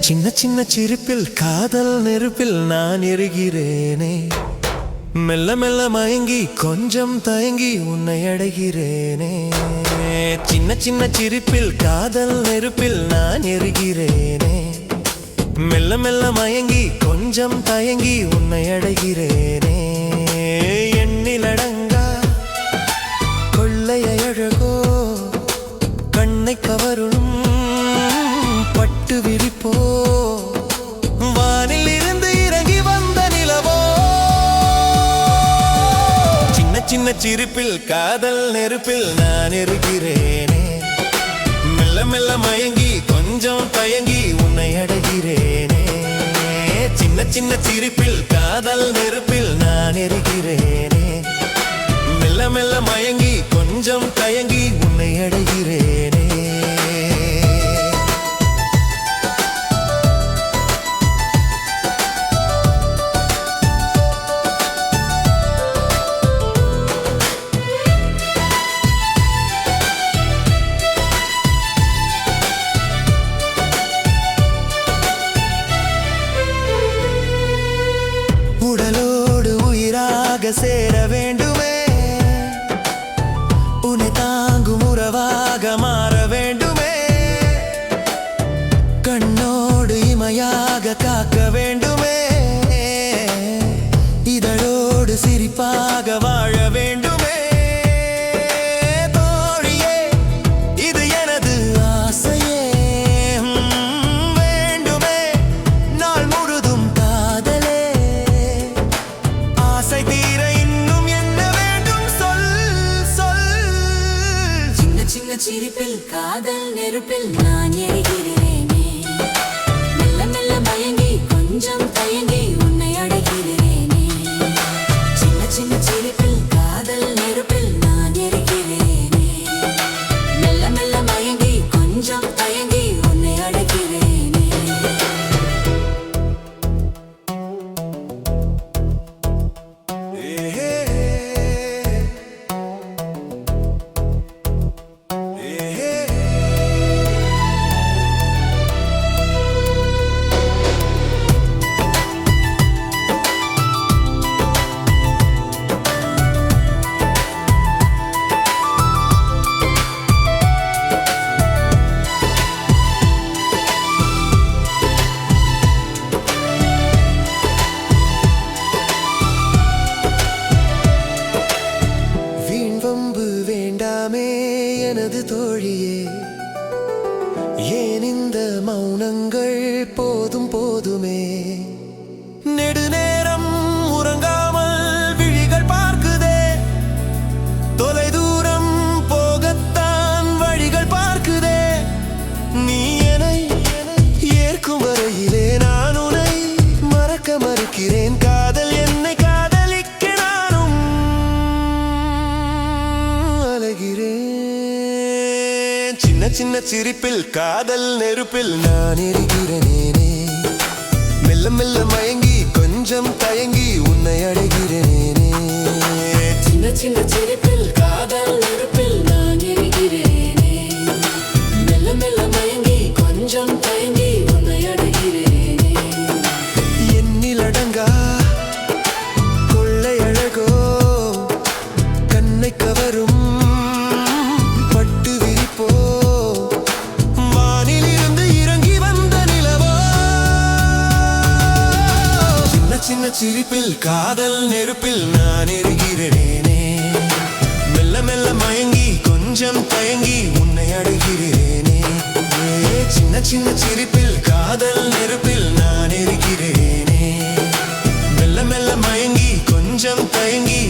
சின்ன சின்ன சிரிப்பில் காதல் நெருப்பில் நான் எரிகிறேனே. மெல்ல மெல்ல மயங்கி கொஞ்சம் தயங்கி உன்னை அடைகிறேனே. சின்ன சின்ன சிரிப்பில் காதல் நெருப்பில் நான் எரிகிறேனே. மெல்ல மெல்ல மயங்கி கொஞ்சம் தயங்கி உன்னை அடைகிறேனே. எண்ணிலடங்கா கொள்ளைய அழகோ கண்ணை கவரும் பட்டு விரிப்போ வானில் இருந்து இறங்கி வந்த நிலவோ. சின்ன சின்ன சிரிப்பில் காதல் நெருப்பில் நான் இருக்கிறேனே. மெல்ல மெல்ல மயங்கி கொஞ்சம் சின்ன சிரிப்பில் காதல் நெருப்பில் நான் எரிகிறேனே. மெல்ல மெல்ல மயங்கி கொஞ்சம் தயங்கி வேண்டுமே. உன்னை தாங்கும் உறவாக மாற வேண்டுமே. கண்ணோடு இமையாக காக்க காதல் நெருப்பில் நான் எரி எனது தோழியே ஏன் இந்த மௌனங்கள் சின்ன சிரிப்பில் காதல் நெருப்பில் நான் இருக்கிறேனே. மெல்ல மெல்ல மயங்கி கொஞ்சம் சிரிப்பில் காதல் நெருப்பில் நான் இருக்கிறேனே. மெல்ல மெல்ல மயங்கி கொஞ்சம் தயங்கி உன்னை அடைகிறேனே. சின்ன சின்ன சிரிப்பில் காதல் நெருப்பில் நான் இருக்கிறேனே. மெல்ல மெல்ல மயங்கி கொஞ்சம் தயங்கி